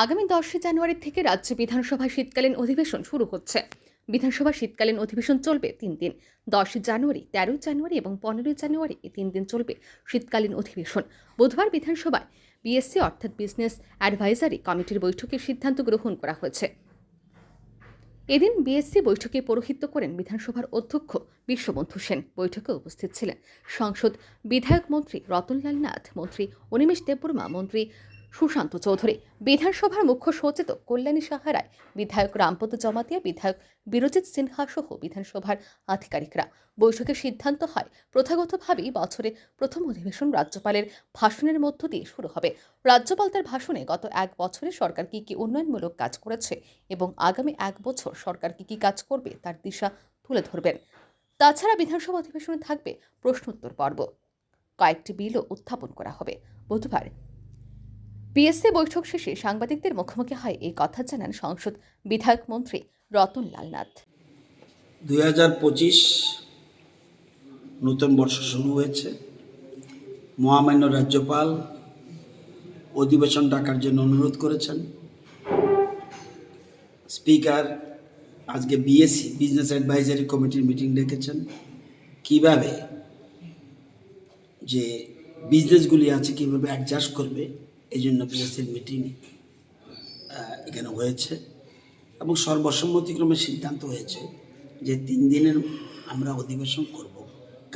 আগামী দশই জানুয়ারি থেকে রাজ্য বিধানসভা শীতকালীন অধিবেশন শুরু হচ্ছে। বিধানসভা শীতকালীন অধিবেশন চলবে তিন দিন। দশই জানুয়ারি, তেরোই জানুয়ারি এবং পনেরোই জানুয়ারি এই তিন দিন চলবে শীতকালীন অধিবেশন। বুধবার বিধানসভায় বিএসসি অর্থাৎ বিজনেস অ্যাডভাইজারি কমিটির বৈঠকে সিদ্ধান্ত গ্রহণ করা হয়েছে। এদিন বিএসসি বৈঠকে পৌরোহিত্য করেন বিধানসভার অধ্যক্ষ বিশ্ববন্ধু সেন। বৈঠকে উপস্থিত ছিলেন সংসদ বিধায়ক মন্ত্রী রতনলাল নাথ, মন্ত্রী অনিমেষ দেববর্মা, মন্ত্রী সুশান্ত চৌধুরী। বিধানসভার মুখ্য সচেতক কল্যাণী সাহারায় বিধায়ক রামপদ জমাতিয়া, বিধায়ক বিরজিৎ সিনহা সহ বিধানসভার আধিকারিকরা। বৈঠকে সিদ্ধান্ত হয়, প্রথাগতভাবেই বছরে প্রথম অধিবেশন রাজ্যপালের ভাষণের মধ্য দিয়ে শুরু হবে। রাজ্যপাল তার ভাষণে গত এক বছরে সরকার কী কী উন্নয়নমূলক কাজ করেছে এবং আগামী এক বছর সরকার কী কী কাজ করবে তার দিশা তুলে ধরবেন। তাছাড়া বিধানসভা অধিবেশনে থাকবে প্রশ্নোত্তর পর্ব। কয়েকটি বিলও উত্থাপন করা হবে। বুধবার পিএসসি বৈঠক শেষে সাংবাদিকদের মুখোমুখি হয় এই কথা জানান সংসদ বিধায়ক মন্ত্রী রতন লাল নাথ দুই হাজার পঁচিশ নতুন বর্ষ শুরু হয়েছে। মহামান্য রাজ্যপাল অধিবেশন ডাকার জন্য অনুরোধ করেছেন। স্পিকার আজকে বিএসসি, বিজনেস অ্যাডভাইজারি কমিটির মিটিং ডেকেছেন। কীভাবে যে বিজনেসগুলি আছে, কীভাবে অ্যাডজাস্ট করবে এই জন্য বিএসসির মিটিং এখানে হয়েছে এবং সর্বসম্মতিক্রমে সিদ্ধান্ত হয়েছে যে তিন দিনের আমরা অধিবেশন করব।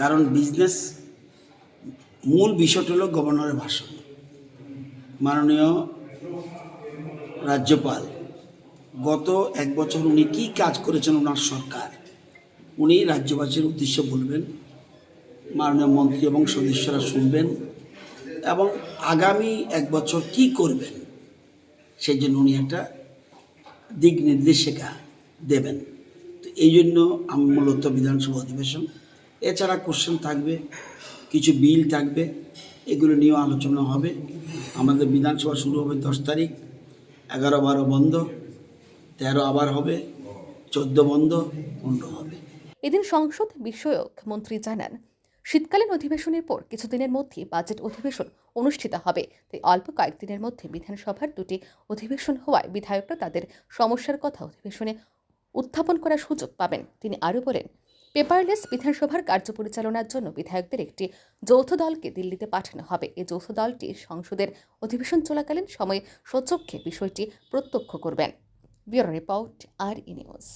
কারণ বিজনেস মূল বিষয়টা হলো গভর্নরের ভাষণ মাননীয় রাজ্যপাল, গত এক বছর উনি কী কাজ করেছেন ওনার সরকার? উনি রাজ্যবাসীর উদ্দেশ্যে বলবেন, মাননীয় মন্ত্রী এবং সদস্যরা শুনবেন এবং আগামী এক বছর কি করবেন, সেই জন্য উনি একটা দিক নির্দেশিকা দেবেন। তো এই জন্য আমি, মূলত বিধানসভা অধিবেশন। এছাড়া কোশ্চেন থাকবে, কিছু বিল থাকবে, এগুলো নিয়েও আলোচনা হবে। আমাদের বিধানসভা শুরু হবে দশ তারিখ, এগারো বারো বন্ধ, তেরো আবার হবে, চোদ্দ বন্ধ, পনেরো হবে। এদিন সংসদ বিষয়ক মন্ত্রী জানান শীতকালীন অধিবেশনের পর কিছুদিনের মধ্যে বাজেট অধিবেশন অনুষ্ঠিত হবে। তাই অল্প কয়েকদিনের মধ্যে বিধানসভার দুটি অধিবেশন হওয়ায় বিধায়করা তাদের সমস্যার কথা অধিবেশনে উত্থাপন করার সুযোগ পাবেন। তিনি আরও বলেন, পেপারলেস বিধানসভার কার্য পরিচালনার জন্য বিধায়কদের একটি যৌথ দলকে দিল্লিতে পাঠানো হবে। এই যৌথ দলটি সংসদের অধিবেশন চলাকালীন সময়ে সচক্ষে বিষয়টি প্রত্যক্ষ করবেন। ব্যুরো রিপোর্ট আর ই নিউজ।